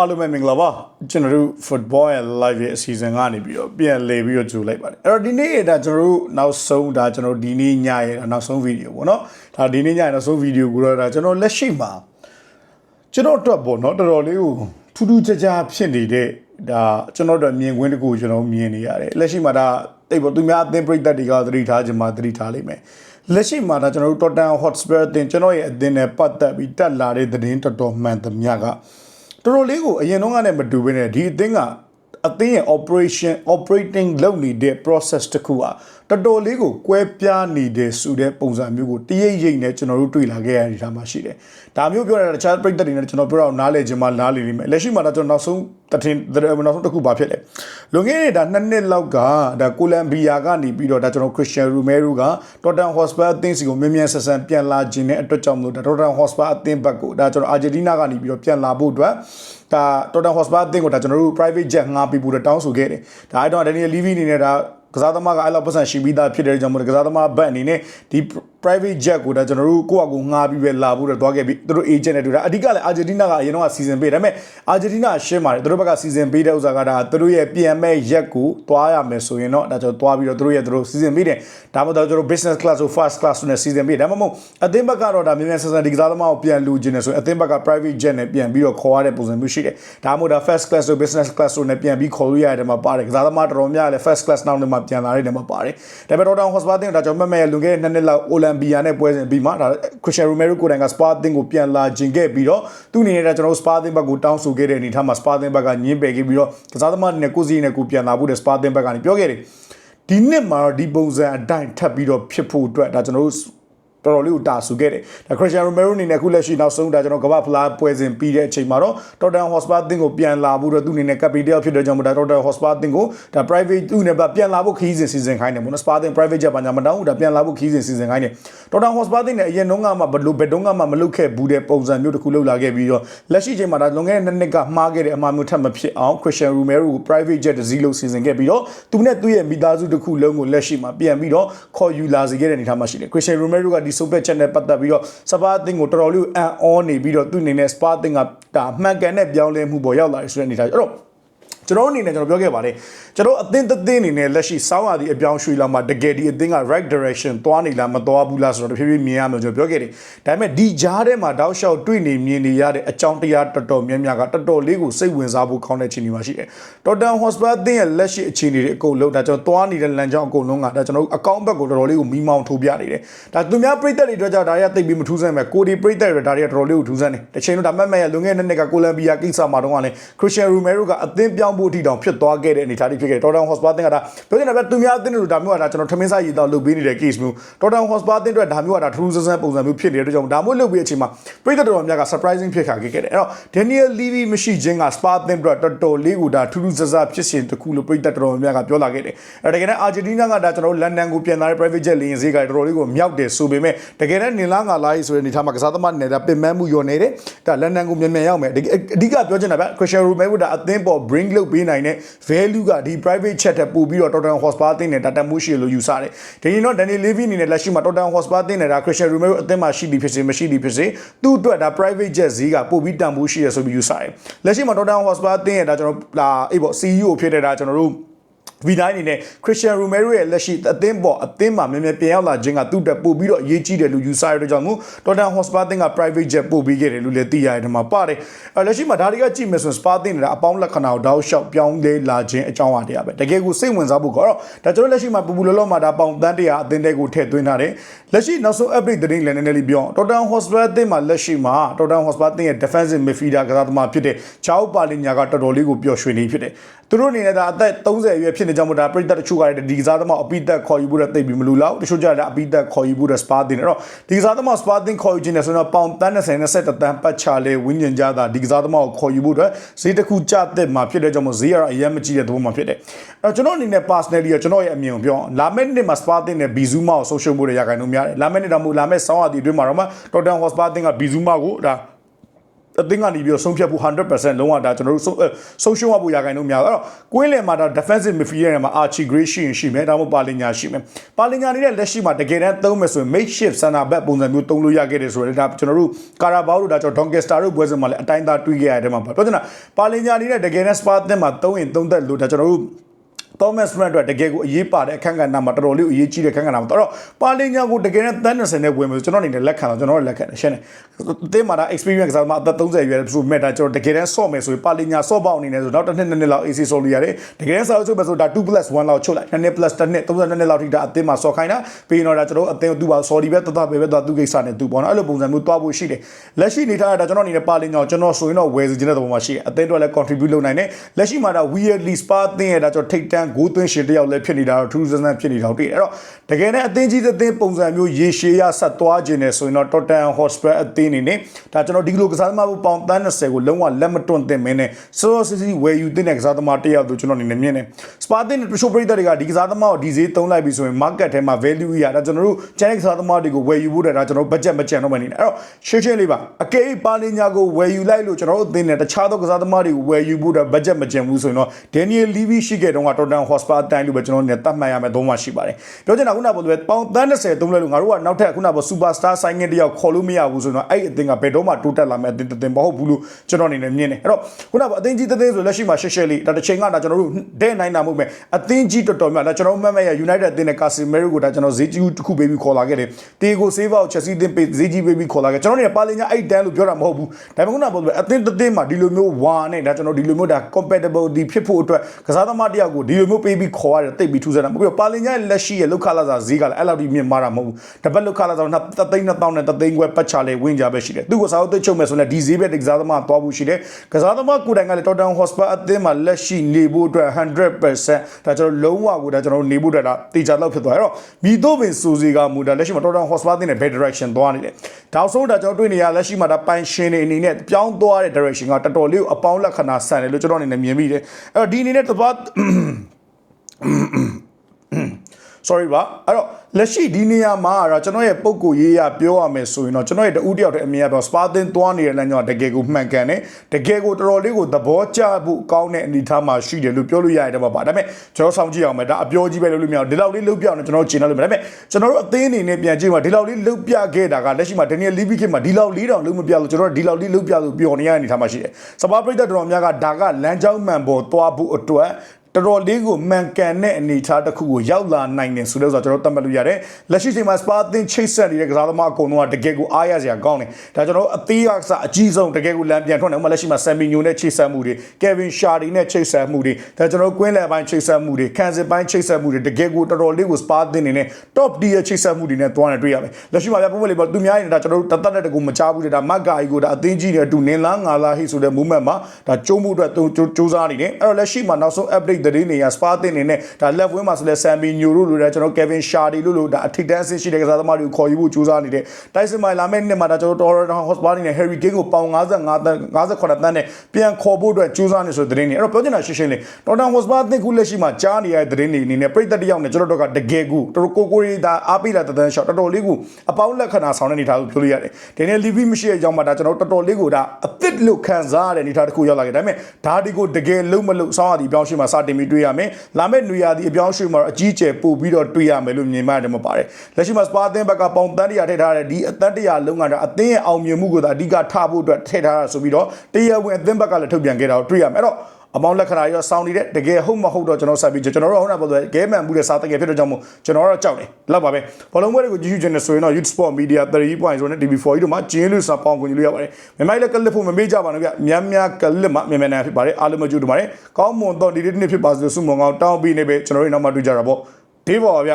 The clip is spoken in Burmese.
အားလုံးပဲမင်္ဂလာပါကျွန်တော်တို့ football ရဲ့ live ရဲ့အစီအစဉ်ကနေပြီးတော့ပြန်လည်ပြီးတော့ကြိုလိုက်ပါတယ်အဲ့တော့ဒီနေ့ဒါကျွန်တော်တို့နောက်ဆုံးဒါကျွန်တော်တို့ဒီနေ့ညရဲ့နောက်ဆုံးဗီဒီယိုပေါ့နော်ဒါဒီနေ့ညရဲ့နောက်ဆုံးဗီဒီယိုကိုတော့ဒါကျွန်တော်လက်ရှိမှာကျွန်တော်အတွက်ပေါ့နော်တော်တော်လေးကိုထူးထူးခြားခြားဖြစ်နေတဲ့ဒါကျွန်တော်တို့မြင်ကွင်းတစ်ခုကျွန်တော်မြင်နေရတယ်လက်ရှိမှာဒါတိတ်ပေါ့သူများအသင်းပြိသက်တွေကသတိထားခြင်းမှာသတိထားလိမ့်မယ်လက်ရှိမှာဒါကျွန်တော်တို့ Tottenham Hotspur အသင်းကျွန်တော်ရဲ့အသင်းနဲ့ပတ်သက်ပြီးတက်လာတဲ့သတင်းတော်တော်မှန်သမျှက တော်တော်လေးကိုအရင်တော့ကနဲ့မတူဘဲနဲ့ဒီအသင်းကအသင်းရဲ့ operation operating လုပ်နေတဲ့ process တစ်ခုอ่ะ တော်တော်လေးကိုကွဲပြားနေတဲ့ဆိုတဲ့ပုံစံမျိုးကိုတရိပ်ရိပ်နဲ့ကျွန်တော်တို့တွေ့လာခဲ့ရတဲ့ဒါမှရှိတယ်။ဒါမျိုးပြောရတာတခြားပြည်သက်တွေနဲ့ကျွန်တော်ပြောတာနားလေခြင်းမနားလေလိမ့်မယ်။လက်ရှိမှာတော့ကျွန်တော်နောက်ဆုံးတထင်နောက်ဆုံးတစ်ခုပါဖြစ်တယ်။လွန်ခဲ့တဲ့ဒါနှစ်နှစ်လောက်ကဒါကိုလံဘီယာကနေပြီးတော့ဒါကျွန်တော်ခရစ်စတီယန်ရူမဲရူကတော်တန်ဟော့စပါအသင်းစီကိုမြန်မြန်ဆန်ဆန်ပြန်လာခြင်းနဲ့အတွက်ကြောင့်မလို့ဒါတော်တန်ဟော့စပါအသင်းဘက်ကိုဒါကျွန်တော်အာဂျင်တီးနားကနေပြီးတော့ပြန်လာဖို့အတွက်ဒါတော်တန်ဟော့စပါအသင်းကိုဒါကျွန်တော်တို့ private jet ငှားပေးဖို့တောင်းဆိုခဲ့တယ်။ဒါအဲ့တော့ Daniel Levy အနေနဲ့ဒါ ကစားသမားကအဲ့လောက်ပတ်စံရှိပြီးသားဖြစ်တဲ့ကြောင့်မို့ကစားသမားဘက်အနေနဲ့ဒီ private jet ကိုဒါကျွန်တော်တို့ကိုယ့်အကူငှားပြီးပဲလာဖို့တော့တွားခဲ့ပြီးသူတို့ agent နဲ့တူတာအဓိကလည်းအာဂျင်တီးနာကအရင်တော့စီစဉ်ပေးဒါပေမဲ့အာဂျင်တီးနာရှင်းပါတယ်သူတို့ဘက်ကစီစဉ်ပေးတဲ့ဥစ္စာကဒါသူတို့ရဲ့ပြန်မဲ့ရက်ကိုတွားရမယ်ဆိုရင်တော့ဒါကျွန်တော်တွားပြီးတော့သူတို့ရဲ့သူတို့စီစဉ်ပေးတယ်ဒါမှမဟုတ်ကျွန်တော် business class ကို first class နဲ့စီစဉ်ပေးတယ်ဒါမှမဟုတ်အသင်းဘက်ကတော့ဒါမြန်မြန်ဆန်ဆန်ဒီကစားသမားကိုပြန်လူခြင်းနဲ့ဆိုရင်အသင်းဘက်က private jet နဲ့ပြန်ပြီးတော့ခေါ်ရတဲ့ပုံစံမျိုးရှိတယ်ဒါမှမဟုတ်ဒါ first class တို့ business class တို့နဲ့ပြန်ပြီးခေါ်လို့ရတဲ့မှာပါတယ်ကစားသမားတော်တော်များလည်း first class နောက်နဲ့မှပြန်လာတဲ့နေမှာပါတယ်ဒါပေမဲ့ Rotterdam Hotspur တင်ဒါကျွန်တော်မမဲ့လွန်ခဲ့တဲ့နှစ်နှစ်လောက် Olympia နဲ့ပွဲစဉ်ပြီးမှဒါ Christian Romero ကိုယ်တိုင်က Spa တင်ကိုပြန်လာခြင်းခဲ့ပြီးတော့သူ့အနေနဲ့ဒါကျွန်တော် Spa တင်ဘက်ကိုတောင်းဆိုခဲ့တဲ့အနေထားမှာ Spa တင်ဘက်ကညင်းပယ်ခဲ့ပြီးတော့ကစားသမားနဲ့ကိုစီနဲ့ကိုပြန်လာဖို့တဲ့ Spa တင်ဘက်ကနေပြောခဲ့တယ်ဒီနှစ်မှာတော့ဒီပုံစံအတိုင်းထပ်ပြီးတော့ဖြစ်ဖို့အတွက်ဒါကျွန်တော်တို့ တော်တော်လေးကိုတာဆူခဲ့တယ်ဒါခရစ်စတီယန်ရိုမဲရိုအနေနဲ့အခုလက်ရှိနောက်ဆုံးဒါကျွန်တော်ကမ္ဘာဖလားပွဲစဉ်ပြီးတဲ့အချိန်မှာတော့တော်တန်ဟော့စပါအသင်းကိုပြန်လာဖို့တော့သူအနေနဲ့ကပီတယ်ဖြစ်တဲ့ကြောင့်မို့ဒါတော်တန်ဟော့စပါအသင်းကိုဒါ private သူနဲ့ပြန်လာဖို့ခီးစဉ်စီစဉ်ခိုင်းတယ်မို့နော်စပါအသင်း private jet ဘာညာမတောင်းဘူးဒါပြန်လာဖို့ခီးစဉ်စီစဉ်ခိုင်းတယ်တော်တန်ဟော့စပါအသင်းနဲ့အရင်တုန်းကမှဘလို့ဘယ်တုန်းကမှမလုပ်ခဲ့ဘူးတဲ့ပုံစံမျိုးတစ်ခုလုပ်လာခဲ့ပြီးတော့လက်ရှိချိန်မှာဒါလွန်ခဲ့တဲ့နှစ်နှစ်ကမှားခဲ့တဲ့အမှားမျိုးထပ်မဖြစ်အောင် Christian Romero ကို private jet တစ်စီးလို့စီစဉ်ခဲ့ပြီးတော့သူနဲ့သူ့ရဲ့မိသားစုတစ်ခုလုံးကိုလက်ရှိမှာပြန်ပြီးတော့ခေါ်ယူလာစေခဲ့တဲ့အနေအထားမှာရှိတယ် Christian Romero ကဒီ super chat နဲ့ပတ်သက်ပြီးတော့စပါအသင်းကိုတော်တော်လေးအန်အောနေပြီးတော့သူ့အနေနဲ့စပါအသင်းကဒါမှန်ကန်တဲ့ပြောင်းလဲမှုပေါ်ရောက်လာတယ်ဆိုတဲ့အနေအထားအဲ့တော့ ကျွန်တော်အနေနဲ့ကျွန်တော်ပြောခဲ့ပါတယ်ကျွန်တော်အသင်းသသင်းအနေနဲ့လက်ရှိစောင်းရသည့်အပြောင်းရွှေ့လာမှာတကယ်ဒီအသင်းက right direction သွားနေလားမသွားဘူးလားဆိုတော့တဖြည်းဖြည်းမြင်ရမယ်ကျွန်တော်ပြောခဲ့တယ်ဒါပေမဲ့ဒီကြားထဲမှာတောက်လျှောက်တွေ့နေမြင်နေရတဲ့အကြောင်းတရားတော်တော်များများကတော်တော်လေးကိုစိတ်ဝင်စားဖို့ကောင်းတဲ့အခြေအနေမှာရှိတယ်တော်တန် hospital အသင်းရဲ့လက်ရှိအခြေအနေတွေအကုန်လုံးဒါကျွန်တော်သွားနေတဲ့လမ်းကြောင်းအကုန်လုံးကဒါကျွန်တော်အကောင့်ဘက်ကိုတော်တော်လေးကိုမိမောင်းထိုးပြနေတယ်ဒါသူများပြည်သက်တွေအတွက်ကြောင့်ဒါတွေကသိပြီးမထူးဆန်းပဲကိုဒီပြည်သက်တွေဒါတွေကတော်တော်လေးကိုထူးဆန်းတယ်တစ်ချိန်တော့ဒါမှတ်မဲ့ရလွန်ခဲ့တဲ့နှစ်ကကိုလံဘီယာကိစ္စမှာတော့ကလည်းခရစ်စတီယန်ရူမဲရိုကအသင်းပြောင်းဖို့အထိတောင်ဖြစ်သွားခဲ့တဲ့အနေအထားတွေဖြစ်ခဲ့တယ်တော်တန်ဟော့စပါတင်ကဒါပြောနေတာပဲသူများအသင်းတွေဒါမျိုးကဒါကျွန်တော်ထမင်းစားရည်တော့လုပ်ပေးနေတဲ့ case မျိုးတော်တန်ဟော့စပါတင်အတွက်ဒါမျိုးကဒါထူးဆန်းဆန်းပုံစံမျိုးဖြစ်နေတဲ့အတွက်ကြောင့်ဒါမျိုးလုပ်ပြီးအချိန်မှာပြည်သက်တော်တော်များက surprising ဖြစ်ခါခဲ့ခဲ့တယ်အဲ့တော့ Daniel Levy မရှိခြင်းက Spa တင်အတွက်တော်တော်လေးကိုဒါထူးထူးဆန်းဆန်းဖြစ်စဉ်တစ်ခုလို့ပြည်သက်တော်တော်များကပြောလာခဲ့တယ်အဲ့တကယ်နဲ့ Argentina ကဒါကျွန်တော်လန်ဒန်ကိုပြန်လာတဲ့ private jet လေယာဉ်ဈေးကတော်တော်လေးကိုမြောက်တယ်ဆိုပေမဲ့တကယ်နဲ့နင်လာငါလာရေးဆိုတဲ့အနေထားမှာကစားသမားနဲ့ဒါပင်ပန်းမှုညော်နေတယ်ဒါလန်ဒန်ကိုမြန်မြန်ရောက်မယ်အဓိကပြောချင်တာဗျ Christian Romero ဒါအသင်းပေါ် bring လုပ်ပေးနိုင်တဲ့ value ကဒီ private jet တက်ပို့ပြီးတော့ Tottenham Hotspur အသင်းနဲ့ data မှုရှိလို့ယူဆတယ်ဒီရင်တော့ Daniel Levy အနေနဲ့လက်ရှိမှာ Tottenham Hotspur အသင်းနဲ့ဒါ Christian Romero အသင်းမှာရှိသည်ဖြစ်စေမရှိသည်ဖြစ်စေသူ့အတွက်ဒါ private jet ဈေးကပို့ပြီးတန်ဖိုးရှိရဆိုပြီးယူဆတယ်လက်ရှိမှာ Tottenham Hotspur အသင်းရဲ့ဒါကျွန်တော်လာအေးပေါ့ CEO ဖြစ်တဲ့ဒါကျွန်တော်တို့ ဗီဒိုင်းအနေနဲ့ Christian Romero ရဲ့လက်ရှိအသင်းပေါ်အသင်းမှာမြန်မြန်ပြန်ရောက်လာခြင်းကသူ့တက်ပို့ပြီးတော့အရေးကြီးတယ်လို့ယူဆရတဲ့ကြောင့်မို့ Tottenham Hotspur အသင်းက private jet ပို့ပေးခဲ့တယ်လို့လည်းသိရတယ်ဒီမှာပါတယ်အဲလက်ရှိမှာဒါတွေကကြည့်မယ်ဆိုရင် Spa အသင်းနေတာအပေါင်းလက္ခဏာကိုတောက်လျှောက်ပြောင်းလဲလာခြင်းအကြောင်းအရာတွေပဲတကယ်ကိုစိတ်ဝင်စားဖို့ကတော့ဒါကျွန်တော်လက်ရှိမှာပူပူလောလောမှာဒါပေါင်တန်းတရာအသင်းတွေကိုထည့်သွင်းထားတယ်လက်ရှိနောက်ဆုံး update သတင်းလည်းနည်းနည်းလေးပြောအောင် Tottenham Hotspur အသင်းမှာလက်ရှိမှာ Tottenham Hotspur အသင်းရဲ့ defensive midfielder ကစားသမားဖြစ်တဲ့ Chao Palhinha ကတော်တော်လေးကိုပျော်ရွှင်နေဖြစ်တယ်သူတို့အနေနဲ့ဒါအသက်30အရွယ်ဖြစ်နေကြမှာဒါပြည်သက်တချို့ကလည်းဒီကစားသမားအပိသက်ခေါ်ယူဖို့တဲ့သိပြီးမလူလောက်တချို့ကြလည်းအပိသက်ခေါ်ယူဖို့တဲ့စပါတင်အဲ့တော့ဒီကစားသမားစပါတင်ခေါ်ယူခြင်းနဲ့ဆိုတော့ပေါင်တန်း20 20တန်းပတ်ချလေဝင်းကျင်ကြတာဒီကစားသမားကိုခေါ်ယူဖို့အတွက်ဈေးတစ်ခုကျတဲ့မှာဖြစ်တဲ့ကြောင့်မို့ဈေးရအရင်မကြည့်တဲ့သဘောမှာဖြစ်တယ်အဲ့တော့ကျွန်တော်အနေနဲ့ personally ကျွန်တော်ရဲ့အမြင်ကိုပြောလာမယ့်နှစ်မှာစပါတင်နဲ့ဘီဇူမာကိုဆုံးရှုံးဖို့ရရခိုင်လို့များတယ်လာမယ့်နှစ်တော့မဟုတ်လာမယ့်ဆောင်းရာသီအတွင်းမှာတော့မှတော်တန်ဟော့စပါတင်ကဘီဇူမာကိုဒါ အသင်းကနေပြီးတော့ဆုံးဖြတ်ဖို့100%လုံးဝဒါကျွန်တော်တို့ဆုံးဆုံးရှုံးရဖို့ရာခိုင်နှုန်းများတယ်အဲ့တော့ကွင်းလယ်မှာဒါ defensive midfielder မှာ Archie Gray ရှိရင်ရှိမယ်ဒါမှမဟုတ်ပါလင်ညာရှိမယ်ပါလင်ညာနေတဲ့လက်ရှိမှာတကယ်တမ်းသုံးမယ်ဆိုရင် makeshift center back ပုံစံမျိုးသုံးလို့ရခဲ့တယ်ဆိုတော့ဒါကျွန်တော်တို့ကာရာဘောက်တို့ဒါကျွန်တော် Doncaster တို့ပွဲစဉ်မှာလည်းအတိုင်းသားတွေးခဲ့ရတဲ့မှာပြောချင်တာပါလင်ညာနေတဲ့တကယ်တမ်း Spa အသင်းမှာသုံးရင်သုံးသက်လို့ဒါကျွန်တော်တို့ Thomas Brand အတွက်တကယ်ကိုအရေးပါတဲ့အခန်းကဏ္ဍမှာတော်တော်လေးအရေးကြီးတဲ့အခန်းကဏ္ဍမှာတော့ပါလင်ညာကိုတကယ်နဲ့တန်း20နဲ့ဝင်မယ်ကျွန်တော်အနေနဲ့လက်ခံတော့ကျွန်တော်လည်းလက်ခံတယ်ရှင်းတယ်အသင်းမှာဒါ experience ကစားမှာအသက်30ရွယ်ဆိုမဲ့ဒါကျွန်တော်တကယ်တမ်းဆော့မယ်ဆိုရင်ပါလင်ညာဆော့ပေါက်အနေနဲ့ဆိုတော့တစ်နှစ်နှစ်နှစ်လောက် AC ဆော့လို့ရတယ်တကယ်တမ်းဆော့ချုပ်မယ်ဆိုဒါ 2+1 လောက်ချုပ်လိုက်နှစ်နှစ် plus တစ်နှစ်32နှစ်လောက်ထိဒါအသင်းမှာဆော့ခိုင်းတာပြီးတော့ဒါကျွန်တော်အသင်းသူ့ပါ sorry ပဲတတပဲပဲသူကိစ္စနဲ့သူပေါ့နော်အဲ့လိုပုံစံမျိုးတွားဖို့ရှိတယ်လက်ရှိနေထားတာကျွန်တော်အနေနဲ့ပါလင်ညာကိုကျွန်တော်ဆိုရင်တော့ဝယ်စီခြင်းတဲ့သဘောမှာရှိတယ်အသင်းတို့လည်း contribute လုပ်နိုင်တယ်လက်ရှိမှာဒါ weirdly spa အသင်းရဲ့ဒါကျွန်တော်ထိတ်တန်းဂိုးသွင်းရှင်တယောက်လည်းဖြစ်နေတာတော့ထူးဆန်းဆန်းဖြစ်နေတာတော့တွေ့တယ်အဲ့တော့တကယ်နဲ့အသင်းကြီးအသင်းပုံစံမျိုးရေရှည်ရဆက်သွားခြင်းနဲ့ဆိုရင်တော့ Tottenham Hotspur အသင်းနေနဲ့ဒါကျွန်တော်ဒီလိုကစားသမားပေါင်းတန်း30ကိုလုံးဝလက်မတွန့်သင့်မင်းနဲ့စောစောစီစီဝယ်ယူသင့်တဲ့ကစားသမားတယောက်တို့ကျွန်တော်အနေနဲ့မြင်တယ်။ Spa အသင်းနဲ့တချို့ပရိသတ်တွေကဒီကစားသမားကိုဒီဈေးသုံးလိုက်ပြီဆိုရင် market ထဲမှာ value ရဒါကျွန်တော်တို့ channel ကစားသမားတွေကိုဝယ်ယူဖို့တဲ့ဒါကျွန်တော် budget မကျန်တော့မှနေတယ်အဲ့တော့ရှင်းရှင်းလေးပါအကယ်ပါလင်ညာကိုဝယ်ယူလိုက်လို့ကျွန်တော်တို့အသင်းနဲ့တခြားသောကစားသမားတွေကိုဝယ်ယူဖို့တဲ့ budget မကျန်ဘူးဆိုရင်တော့ Daniel Levy ရှိခဲ့တုန်းက Tottenham Hotspur အတိုင်းလို့ပဲကျွန်တော်တို့တတ်မှတ်ရမယ်သုံးမရှိပါတယ်ပြောချင်တာခုနကပြောလို့ပဲပေါင်30သုံးလဲလို့ငါတို့ကနောက်ထပ်ခုနကပြော superstar sign တယောက်ခေါ်လို့မရဘူးဆိုတော့အဲ့အသင်းကဘယ်တော့မှတိုးတက်လာမယ်အသင်းတစ်သင်းမဟုတ်ဘူးလို့ကျွန်တော်အနေနဲ့မြင်တယ်အဲ့တော့ခုနကအသင်းကြီးတစ်သင်းဆိုလက်ရှိမှာရှက်ရှက်လေးဒါတစ်ချိန်ကဒါကျွန်တော်တို့တဲ့နိုင်တာမဟုတ်ပဲအသင်းကြီးတော်တော်များဒါကျွန်တော်မှတ်မဲ့ရ United အသင်းနဲ့ Casemiro ကိုဒါကျွန်တော်ဈေးကြီးတစ်ခုပေးပြီးခေါ်လာခဲ့တယ်တေကိုဆေးဘောက် Chelsea အသင်းပေးဈေးကြီးပေးပြီးခေါ်လာခဲ့ကျွန်တော်နေပါလင်ညာအဲ့တန်းလို့ပြောတာမဟုတ်ဘူးဒါပေမဲ့ခုနကပြောလို့အသင်းတစ်သင်းမှာဒီလိုမျိုးဝါနဲ့ဒါကျွန်တော်ဒီလိုမျိုးဒါ compatibility ဖြစ်ဖို့အတွက်ကစားသမားတယောက်ကိုဒီလိုမျိုးပေးပြီးခေါ်ရတယ်တိတ်ပြီးထူးဆန်းတာမဟုတ်ဘူးပါလင်ညာလက်ရှိရဲ့လောက်ခလာစားဈေးကလည်းအဲ့လောက်ကြီးမြင့်မာတာမဟုတ်ဘူးတပတ်လောက်ခလာစားတသိန်း2000နဲ့တသိန်းခွဲပတ်ချလေဝင်းကြပဲရှိတယ်သူ့ကိုစားအုပ်သိချုပ်မယ်ဆိုရင်ဒီဈေးပဲကစားသမားသွားဖို့ရှိတယ်ကစားသမားကိုယ်တိုင်ကလည်း Tottenham Hotspur အသင်းမှာလက်ရှိနေဖို့အတွက်100%ဒါကျွန်တော်လုံးဝကိုဒါကျွန်တော်နေဖို့အတွက်ဒါတေချာတော့ဖြစ်သွားတယ်အဲ့တော့မိတို့ပင်စူစီကမူဒါလက်ရှိမှာ Tottenham Hotspur အသင်းနဲ့ bad direction သွားနေတယ်ဒါဆိုတော့ကျွန်တော်တွေ့နေရလက်ရှိမှာဒါပိုင်ရှင်နေအနေနဲ့ပြောင်းသွားတဲ့ direction ကတော်တော်လေးကိုအပေါင်းလက္ခဏာဆန်တယ်လို့ကျွန်တော်အနေနဲ့မြင်မိတယ်အဲ့တော့ဒီအနေနဲ့တပတ် sorry ပါအဲ့တော့လက်ရှိဒီနေရာမှာတော့ကျွန်တော်ရဲ့ပုံကိုရေးရပြောရမယ်ဆိုရင်တော့ကျွန်တော်ရဲ့တူတယောက်တည်းအမြင်ရပြောစပါသင်းသွားနေတဲ့လမ်းကြောင်းတကယ်ကိုမှန်ကန်တယ်တကယ်ကိုတော်တော်လေးကိုသဘောကျဖို့ကောင်းတဲ့အနေအထားမှာရှိတယ်လို့ပြောလို့ရရတယ်ပါဒါပေမဲ့ကျွန်တော်ဆောင်ကြည့်အောင်မယ်ဒါအပြောကြီးပဲလို့လို့မရဘူးဒီလောက်လေးလုတ်ပြအောင်ကျွန်တော်ကျင်လို့မရဒါပေမဲ့ကျွန်တော်တို့အသင်းအနေနဲ့ပြန်ကြည့်မှာဒီလောက်လေးလုတ်ပြခဲ့တာကလက်ရှိမှာဒန်နီယယ်လီဗီခင်မှာဒီလောက်လေးတောင်လုတ်မပြလို့ကျွန်တော်တို့ဒီလောက်လေးလုတ်ပြလို့ပျော်နေရတဲ့အနေအထားမှာရှိတယ်စပါပရိသတ်တော်များကဒါကလမ်းကြောင်းမှန်ပေါ်သွားဖို့အတွက် တော်တော်လေးကိုမှန်ကန်တဲ့အနေအထားတစ်ခုကိုရောက်လာနိုင်တယ်ဆိုလို့ဆိုတော့ကျွန်တော်သတ်မှတ်လို့ရတယ်လက်ရှိချိန်မှာ Spa အသင်းချိတ်ဆက်နေတဲ့ကစားသမားအကုန်လုံးကတကယ်ကိုအားရစရာကောင်းတယ်ဒါကျွန်တော်အသေးအစအကြီးဆုံးတကယ်ကိုလမ်းပြန်ထွက်နေဥပမာလက်ရှိမှာ Sammy New နဲ့ချိတ်ဆက်မှုတွေ Kevin Shardy နဲ့ချိတ်ဆက်မှုတွေဒါကျွန်တော်ကွင်းလယ်ပိုင်းချိတ်ဆက်မှုတွေခံစစ်ပိုင်းချိတ်ဆက်မှုတွေတကယ်ကိုတော်တော်လေးကို Spa အသင်းနေနဲ့ top tier ချိတ်ဆက်မှုတွေနဲ့တွားနေတွေ့ရမယ်လက်ရှိမှာပြပုံလေးပေါ့သူများနေတာကျွန်တော်တို့တတ်တတ်တဲ့ကူမချဘူးတဲ့ဒါမတ်ဂါကြီးကိုဒါအသင်းကြီးနေအတူနင်းလားငါလားဟိဆိုတဲ့ movement မှာဒါကျုံးမှုအတွက်စူးစမ်းနေတယ်အဲ့တော့လက်ရှိမှာနောက်ဆုံး update သတင်းတွေက Spa အသင်းနေနဲ့ဒါ left wing မှာဆိုလဲ Sammy New လို့လို့ဒါကျွန်တော် Kevin Shardy လို့လို့ဒါအထိတ်တန်းအဆင့်ရှိတဲ့ကစားသမားတွေကိုခေါ်ယူဖို့ကြိုးစားနေတယ်တိုက်စစ်မိုင်လာမယ့်နှစ်မှာဒါကျွန်တော် Torreton Hotspur နဲ့ Harry Kane ကိုပေါင်55တန်း58တန်းနဲ့ပြန်ခေါ်ဖို့အတွက်ကြိုးစားနေဆိုတဲ့သတင်းတွေအဲ့တော့ပြောချင်တာရှင်းရှင်းလေး Torreton Hotspur အသင်းခုလက်ရှိမှာကြားနေရတဲ့သတင်းတွေအနေနဲ့ပြည်သက်တယောက်နဲ့ကျွန်တော်တို့ကတကယ်ကူတော်တော်ကိုကိုရီဒါအားပေးလာတဲ့တန်းရှော့တော်တော်လေးကိုအပေါင်းလက္ခဏာဆောင်တဲ့အနေထားကိုပြောလို့ရတယ်ဒီနေ့ Levy မရှိတဲ့အကြောင်းမှာဒါကျွန်တော်တော်တော်လေးကိုဒါအသစ်လို့ခံစားရတဲ့အနေထားတစ်ခုရောက်လာခဲ့ဒါပေမဲ့ဒါဒီကိုတကယ်လုံးမလို့စောင်းရသည်အပြောင်းအရွှေ့မှာစတင်ပြီးတွေ့ရမယ်လာမယ့်နွေရာသီအပြောင်းအရွှေ့မှာအကြီးကျယ်ပို့ပြီးတော့တွေ့ရမယ်လို့မြင်မှတယ်မပါတယ်လက်ရှိမှာစပါအသင်းဘက်ကပေါင်တန်းတရာထည့်ထားတဲ့ဒီအသက်တရာလုံးကတော့အသင်းရဲ့အောင်မြင်မှုကိုသာအဓိကထားဖို့အတွက်ထည့်ထားတာဆိုပြီးတော့တရားဝင်အသင်းဘက်ကလည်းထုတ်ပြန်ခဲ့တာကိုတွေ့ရမယ်အဲ့တော့ အမောင်းလက္ခဏာရောစောင်းနေတဲ့တကယ်ဟုတ်မဟုတ်တော့ကျွန်တော်ဆက်ပြီးကျွန်တော်တို့ဟုတ်တာပေါ့ဆိုဂဲမှန်မှုတဲ့စားတကယ်ဖြစ်တော့ကြောင့်မို့ကျွန်တော်တို့ကြောက်တယ်လောက်ပါပဲဘောလုံးပွဲတွေကိုကြည့်ရှုခြင်းနဲ့ဆိုရင်တော့ Youth Sport Media 3.0နဲ့ TV4 တို့မှာကျင်းလို့စာပေါင်းကုန်လို့ရပါတယ်မြန်မာလည်းကလစ်ဖို့မမေ့ကြပါနဲ့ဗျများများကလစ်မှာမြန်မာနိုင်ငံဖြစ်ပါတယ်အားလုံးမကြည့်တို့ပါတယ်ကောင်းမွန်တော့ဒီနေ့ဖြစ်ပါစေလို့ဆုမွန်ကောင်းတောင်းပြီးနေပဲကျွန်တော်တို့နောက်မှတွေ့ကြတာပေါ့ဒေးပါပါဗျ